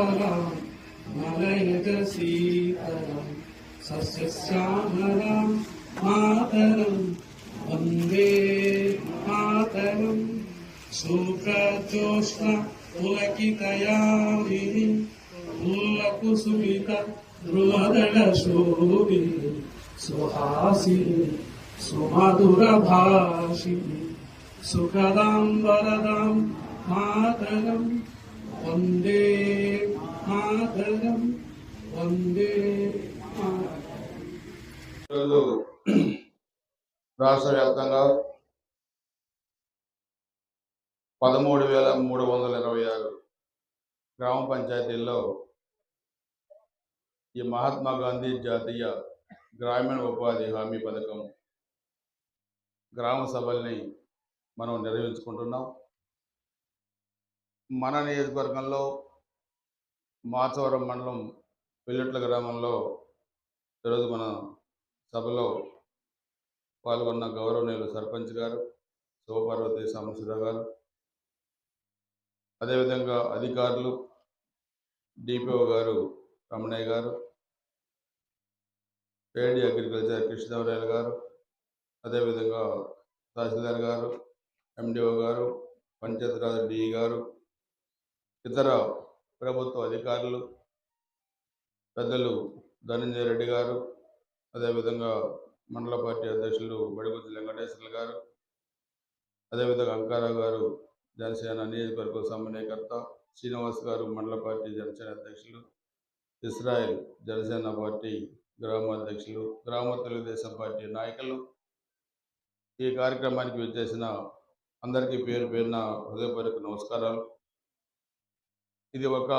సుఫలాం మలయజ సీతలం మాతరం వందే మాతరం శుభ్రజోష్ణ పులకితయామిని పుల్లకుసుమిత ధ్రువదళ శోభిని సుహాసిని సుమధుర భాషిని సుఖదాం వరదాం మాతరం వందే మాతరం వందే రాష్ట్ర వ్యాప్తంగా పదమూడు వేల మూడు వందల ఇరవై ఆరు గ్రామ పంచాయతీల్లో ఈ మహాత్మా గాంధీ జాతీయ గ్రామీణ ఉపాధి హామీ పథకం గ్రామ సభల్ని మనం నిర్వహించుకుంటున్నాం. మన నియోజకవర్గంలో మాచవరం మండలం పెళ్ళిట్ల గ్రామంలో ఈరోజు మన సభలో పాల్గొన్న గౌరవనీయులు సర్పంచ్ గారు శివపార్వతి సాంబశివరావు గారు అదేవిధంగా అధికారులు డిపిఓ గారు రమణయ్య గారు ఏడి అగ్రికల్చర్ కృష్ణదేవరాయలు గారు అదేవిధంగా తహసీల్దార్ గారు ఎండిఓ గారు పంచాయతీరాజ్ డిఈ గారు ఇతర ప్రభుత్వ అధికారులు పెద్దలు ధనంజయ రెడ్డి గారు అదేవిధంగా మండల పార్టీ అధ్యక్షులు బడిగుజ్జి వెంకటేశ్వర్లు గారు అదేవిధంగా అంకారావు గారు జనసేన నియోజకవర్గ సమన్వయకర్త శ్రీనివాస్ గారు మండల పార్టీ జనసేన అధ్యక్షులు ఇస్రాయల్ జనసేన పార్టీ గ్రామ అధ్యక్షులు గ్రామ తెలుగుదేశం పార్టీ నాయకులు. ఈ కార్యక్రమానికి విచ్చేసిన అందరికీ పేరు పేరున హృదయపూర్వక నమస్కారాలు. ఇది ఒక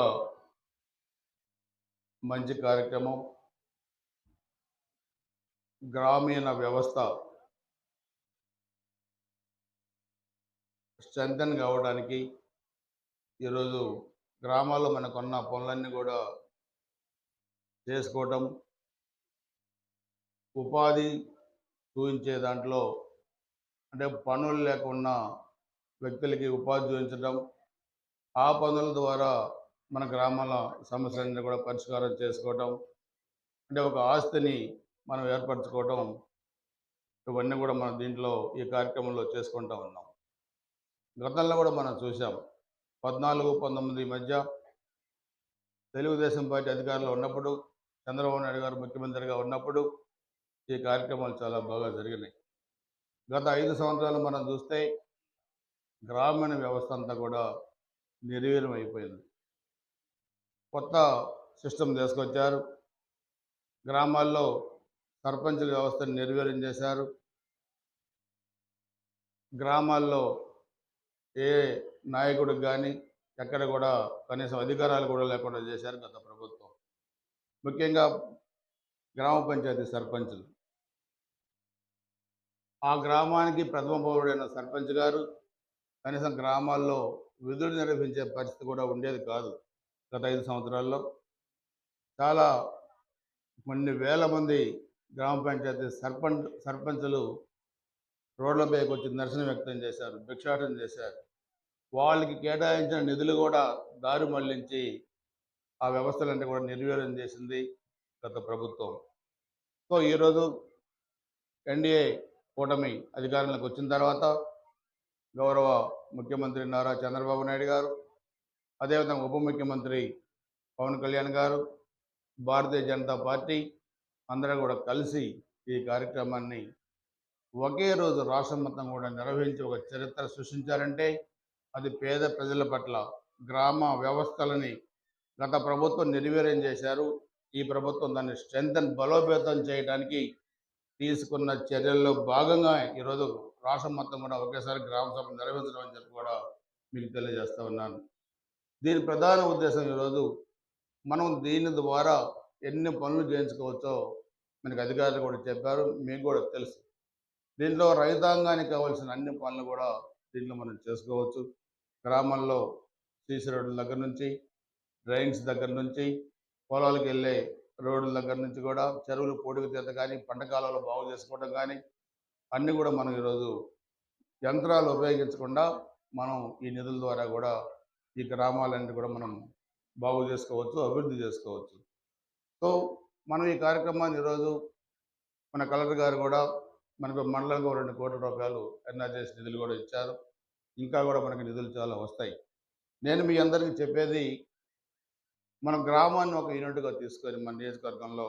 మంచి కార్యక్రమం. గ్రామీణ వ్యవస్థ స్ట్రెంగ్తన్ కావడానికి ఈరోజు గ్రామాల్లో మనకున్న పనులన్నీ కూడా చేసుకోవటం ఉపాధి చూపించే దాంట్లో అంటే పనులు లేకుండా వ్యక్తులకి ఉపాధి చూపించడం ఆ పనుల ద్వారా మన గ్రామాల సమస్యలన్నీ కూడా పరిష్కారం చేసుకోవటం అంటే ఒక ఆస్తిని మనం ఏర్పరచుకోవటం ఇవన్నీ కూడా మనం దీంట్లో ఈ కార్యక్రమంలో చేసుకుంటూ ఉన్నాం. గతంలో కూడా మనం చూసాం పద్నాలుగు పంతొమ్మిది మధ్య తెలుగుదేశం పార్టీ అధికారంలో ఉన్నప్పుడు చంద్రబాబు నాయుడు గారు ముఖ్యమంత్రిగా ఉన్నప్పుడు ఈ కార్యక్రమాలు చాలా బాగా జరిగినాయి. గత ఐదు సంవత్సరాలు మనం చూస్తే గ్రామీణ వ్యవస్థ అంతా కూడా నిర్వీర్యం అయిపోయింది. కొత్త సిస్టమ్ తీసుకొచ్చారు. గ్రామాల్లో సర్పంచుల వ్యవస్థను నిర్వీర్యం చేశారు. గ్రామాల్లో ఏ నాయకుడికి కానీ ఎక్కడ కూడా కనీసం అధికారాలు కూడా లేకుండా చేశారు గత ప్రభుత్వం. ముఖ్యంగా గ్రామ పంచాయతీ సర్పంచులు. ఆ గ్రామానికి ప్రథమ పౌరుడైన సర్పంచ్ గారు కనీసం గ్రామాల్లో విధులు నిర్వహించే పరిస్థితి కూడా ఉండేది కాదు గత ఐదు సంవత్సరాల్లో. చాలా కొన్ని వేల మంది గ్రామ పంచాయతీ సర్పంచ్ సర్పంచులు రోడ్లపైకి వచ్చి నిరసన వ్యక్తం చేశారు భిక్షాటన చేశారు. వాళ్ళకి కేటాయించిన నిధులు కూడా దారి మళ్ళించి ఆ వ్యవస్థలన్నీ కూడా నిర్వీర్యం చేసింది గత ప్రభుత్వం. సో ఈరోజు ఎన్డీఏ కూటమి అధికారంలోకి వచ్చిన తర్వాత గౌరవ ముఖ్యమంత్రి నారా చంద్రబాబు నాయుడు గారు అదేవిధంగా ఉప ముఖ్యమంత్రి పవన్ కళ్యాణ్ గారు భారతీయ జనతా పార్టీ అందరూ కూడా కలిసి ఈ కార్యక్రమాన్ని ఒకే రోజు రాష్ట్రం మొత్తం కూడా నిర్వహించి ఒక చరిత్ర సృష్టించారంటే అది పేద ప్రజల పట్ల గ్రామ వ్యవస్థలని గత ప్రభుత్వం నిర్వీర్యం చేశారు. ఈ ప్రభుత్వం దాన్ని స్ట్రెంగ్తన్ బలోపేతం చేయడానికి తీసుకున్న చర్యల్లో భాగంగా ఈరోజు రాష్ట్రం మొత్తం కూడా ఒకేసారి గ్రామ సభ నిర్వహించడం అని చెప్పి కూడా మీకు తెలియజేస్తూ ఉన్నాను. దీని ప్రధాన ఉద్దేశం ఈరోజు మనం దీని ద్వారా ఎన్ని పనులు చేయించుకోవచ్చో మనకి అధికారులు కూడా చెప్పారు మీకు కూడా తెలుసు. దీంట్లో రైతాంగానికి కావాల్సిన అన్ని పనులు కూడా దీంట్లో మనం చేసుకోవచ్చు. గ్రామాల్లో సీసీ రోడ్ల దగ్గర నుంచి డ్రైన్స్ దగ్గర నుంచి పొలాలకు వెళ్ళే రోడ్ల దగ్గర నుంచి కూడా చెరువులు పొడుగు తీత కానీ పంట బాగు చేసుకోవడం కానీ అన్నీ కూడా మనం ఈరోజు యంత్రాలు ఉపయోగించకుండా మనం ఈ నిధుల ద్వారా కూడా ఈ గ్రామాలన్నీ కూడా మనం బాగు చేసుకోవచ్చు అభివృద్ధి చేసుకోవచ్చు. సో మనం ఈ కార్యక్రమాన్ని ఈరోజు మన కలెక్టర్ గారు కూడా మనకు మండలంగా రెండు కోట్ల రూపాయలు ఎన్ఆర్జీఎస్ నిధులు కూడా ఇచ్చారు. ఇంకా కూడా మనకి నిధులు చాలా వస్తాయి. నేను మీ అందరికీ చెప్పేది మన గ్రామాన్ని ఒక యూనిట్గా తీసుకొని మన నియోజకవర్గంలో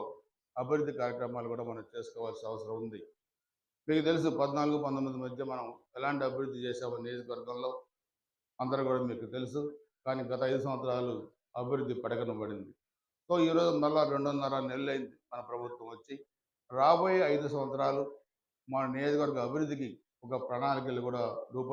అభివృద్ధి కార్యక్రమాలు కూడా మనం చేసుకోవాల్సిన అవసరం ఉంది. మీకు తెలుసు పద్నాలుగు పంతొమ్మిది మధ్య మనం ఎలాంటి అభివృద్ధి చేసామో నియోజకవర్గంలో అందరూ కూడా మీకు తెలుసు. కానీ గత ఐదు సంవత్సరాలు అభివృద్ధి పడకన పడింది సో ఈరోజు మళ్ళా రెండున్నర నెలలైంది అయింది మన ప్రభుత్వం వచ్చి. రాబోయే ఐదు సంవత్సరాలు మన నియోజకవర్గ అభివృద్ధికి ఒక ప్రణాళికలు కూడా రూపొంది